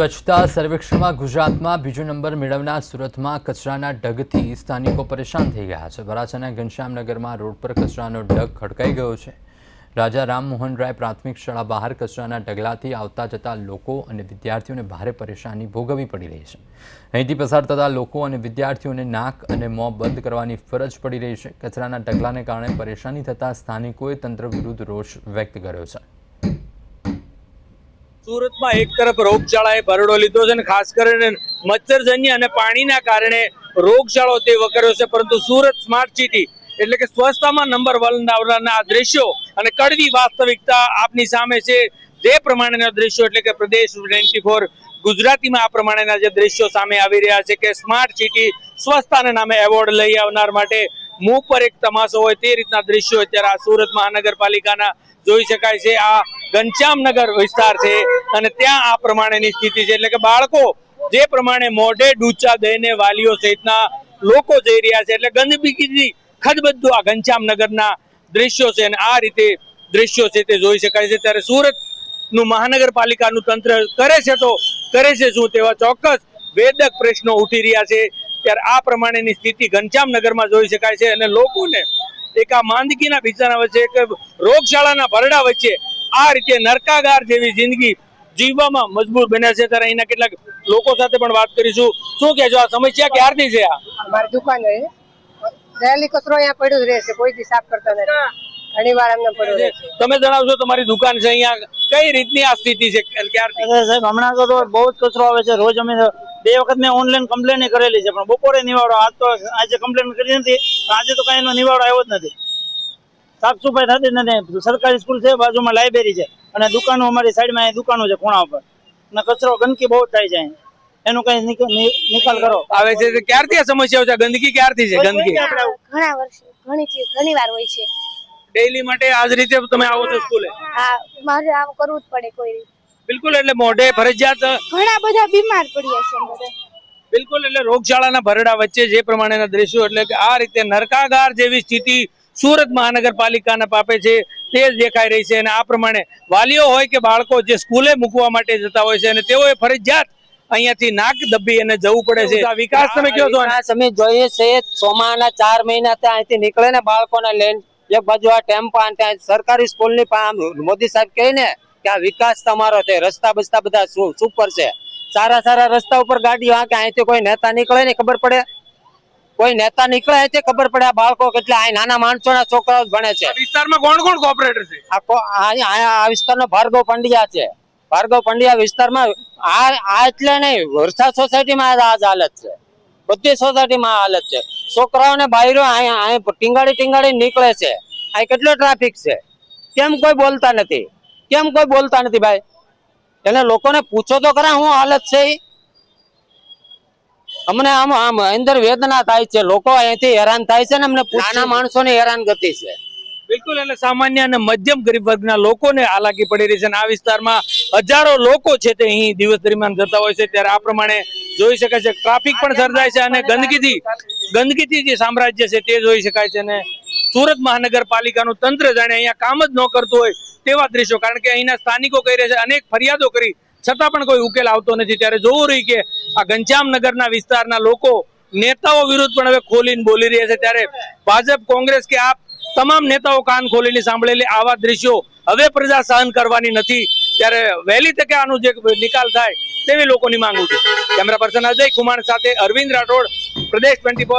સ્વચ્છતા, સર્વેક્ષણમાં ગુજરાતમાં બીજો નંબર મેળવનાર સુરતમાં કચરાના ઢગથી સ્થાનિકો પરેશાન થઈ ગયા છે. વરાછાના ઘનશ્યામનગરમાં રોડ પર કચરાનો ઢગ ખડકાઈ ગયો છે. રાજા રામમોહન રાય પ્રાથમિક શાળા બહાર કચરાના ઢગલાથી આવતા જતા લોકો અને વિદ્યાર્થીઓને ભારે પરેશાની ભોગવવી પડી રહી છે. અહીંથી પસાર થતા લોકો અને વિદ્યાર્થીઓને નાક અને મોં બંધ કરવાની ફરજ પડી રહી છે. કચરાના ઢગલાને કારણે પરેશાની થતા સ્થાનિકોએ તંત્ર વિરુદ્ધ રોષ વ્યક્ત કર્યો છે. સુરતમાં એક તરફ રોગચાળાએ ભરડો લીધો છે અને ખાસ કરીને મચ્છરજન્ય અને પાણીના કારણે રોગચાળો તે વકર્યો છે, પરંતુ સુરત સ્માર્ટ સિટી એટલે કે સ્વચ્છતામાં નંબર વન આવનારના દ્રશ્યો અને કડવી વાસ્તવિકતા આપની સામે છે. જે પ્રમાણેના દ્રશ્યો એટલે કે પ્રદેશ ટ્વેન્ટી ફોર ગુજરાતીમાં આ પ્રમાણેના જે દ્રશ્યો સામે આવી રહ્યા છે કે સ્માર્ટ સિટી સ્વચ્છતાના નામે એવોર્ડ લઈ આવનાર માટે મુખ પર એક તમાશો હોય તે રીતના દ્રશ્યો અત્યારે આ સુરત મહાનગરપાલિકાના જોઈ શકાય છે. આ ઘનશ્યામનગર વિસ્તાર છે અને ત્યાં આ પ્રમાણેની સ્થિતિ છે. એટલે કે બાળકો જે પ્રમાણે મોઢે ડૂચા દઈને વાલીઓ સહિતના લોકો જઈ રહ્યા છે. એટલે ગંદકીથી ખદબદ્દું આ ઘનશ્યામનગરના દ્રશ્યો છે અને આ રીતે દ્રશ્યો છે તે જોઈ શકાય છે. ત્યારે સુરતનું મહાનગરપાલિકાનું તંત્ર કરે છે તો કરે છે શું તેવા ચોક્કસ વેદક પ્રશ્નો ઉઠી રહ્યા છે. ત્યારે આ પ્રમાણેની સ્થિતિ ઘનશ્યામનગરમાં જોઈ શકાય છે અને લોકોને એક આ માંદગીના બિચારા વચ્ચે એક રોગશાળાના ભરડા વચ્ચે આ રીતે નરકાગાર જેવી જિંદગી જીવવામાં મજબૂર બન્યા છે. ત્યારે અહીંના કેટલાક લોકો સાથે પણ વાત કરીશું. શું કહેજો આ સમસ્યા ક્યારથી છે આ? અમારી દુકાન છે. ડેલી કચરો અહીંયા પડ્યો જ રહેશે. કોઈ દી સાફ કરતા નથી. ઘણી વાર અમને પડ્યો રહે છે તમે જણાવશો તમારી દુકાન છે અહીંયા. કઈ રીતની આ સ્થિતિ છે ક્યારથી? સાહેબ હમણાં તો બહુ જ કચરો આવે છે. રોજ અમે બે વખત મેં ઓનલાઈન કમ્પ્લેન કરેલી છે. પણ બપોરે નિવાડો આજ તો આજે કમ્પ્લેન કરી નથી. આજે તો કઈ એનો નિવાડો આવ્યો જ નથી. સાફ સફાઈ થતી નથી. સરકારી સ્કૂલ છે બાજુમાં લાઇબ્રેરી છે. અને દુકાનો અમારી સાઈડમાં અહીં દુકાનો છે ખૂણા ઉપર. અને કચરો ગંદકી બહુ થાય છે એનો કઈ નિકાલ કરો. આવે છે ક્યારથી આ સમસ્યાઓ છે? ગંદકી ક્યારથી છે? ગંદકી. ઘણા વર્ષ ઘણી ઘણી વાર હોય છે. ડેઈલી માટે આજ રીતે તમે આવો છો સ્કૂલે? હા મારે આમ કરવું જ પડે કોઈ રીતે. બિલકુલ એટલે મોઢે ફરજિયાત ઘણા બધા બીમાર પડ્યા છે બધા. બિલકુલ એટલે રોગચાળાના ભરડા વચ્ચે જે પ્રમાણેના દ્રશ્યો એટલે કે આ રીતે નરકાગાર જેવી સ્થિતિ સુરત મહાનગરપાલિકાના પાપે છે તે જ દેખાઈ રહી છે અને આ પ્રમાણે વાલીઓ હોય કે બાળકો જે સ્કૂલે મૂકવા માટે જતા હોય છે અને તેઓએ ફરજિયાત અહીંયાથી નાક દબી અને જવું પડે છે. આ વિકાસ તમે કહો છો તમે જોઈએ છે ચોમાના ચાર મહિના ત્યાં અહીંથી નીકળે ને બાળકોને લઈને એક બાજુ આ ટેમ્પા ત્યાં સરકારી સ્કૂલની પણ આમ મોદી સાહેબ કહે ને કે આ વિકાસ તમારો છે રસ્તા બસ્તા બધા સુપર છે. સારા સારા રસ્તા ઉપર ગાડીઓ આ કે અહીંથી કોઈ નેતા નીકળે ને ખબર પડે? કોઈ નેતા નીકળે છે ખબર પડે આ બાળકો કેટલા આ નાના માણસોના છોકરાઓ ભણે છે. વિસ્તારમાં કોણ કોણ કોઓપરેટર છે? આ વિસ્તારનો ભાર્ગવ પંડ્યા છે. ભાર્ગવ પંડ્યા વિસ્તારમાં આ આ એટલે નહીં વરસાદ સોસાયટીમાં આ હાલત છે. બધી સોસાયટીમાં આ હાલત છે. છોકરાઓને બાયરો ટીંગાડી ટીંગાડી નીકળે છે. આ કેટલો ટ્રાફિક છે? કેમ કોઈ બોલતા નથી? કેમ કોઈ બોલતા નથી ભાઈ? એટલે લોકોને પૂછો તો ખરા હું હાલત છે? અમને આમ આમ અંદર વેદના થાય છે લોકો અહીંથી હેરાન થાય છે ને અમને નાના માણસોની હેરાન ગતિ છે. બિલકુલ એટલે સામાન્ય અને મધ્યમ ગરીબ વર્ગના લોકોને હાલાકી પડી રહી છે અને આ વિસ્તારમાં હજારો લોકો છે તે અહીં દિવસ દરમિયાન જતા હોય છે. ત્યારે આ પ્રમાણે જોઈ શકાય છે ટ્રાફિક પણ સર્જાય છે અને ગંદકીથી ગંદકીથી જે સામ્રાજ્ય છે તે જોઈ શકાય છે અને સુરત મહાનગરપાલિકાનું તંત્ર જાણે અહીંયા કામ જ ન કરતું હોય તેવા દ્રશ્યો. કારણ કે અહીંના સ્થાનિકો કહી રહ્યા છે અનેક ફરિયાદો કરી છતાં પણ કોઈ ઉકેલ આવતો નથી. ત્યારે જોવું રહી કે આ ઘનશ્યામનગરના વિસ્તારના લોકો, નેતાઓ વિરુદ્ધ પણ હવે ખોલીને બોલી રહ્યા છે. ત્યારે ભાજપ, કોંગ્રેસ કે આપ તમામ નેતાઓ કાન ખોલીને સાંભળેલી આવા દ્રશ્યો હવે પ્રજા સહન કરવાની નથી. ત્યારે વહેલી તકે આનું જે નિકાલ થાય તેવી લોકોની માંગ છે કેમેરા પર્સન અજય કુમાર સાથે અરવિંદ રાઠોડ, પ્રદેશ ટ્વેન્ટી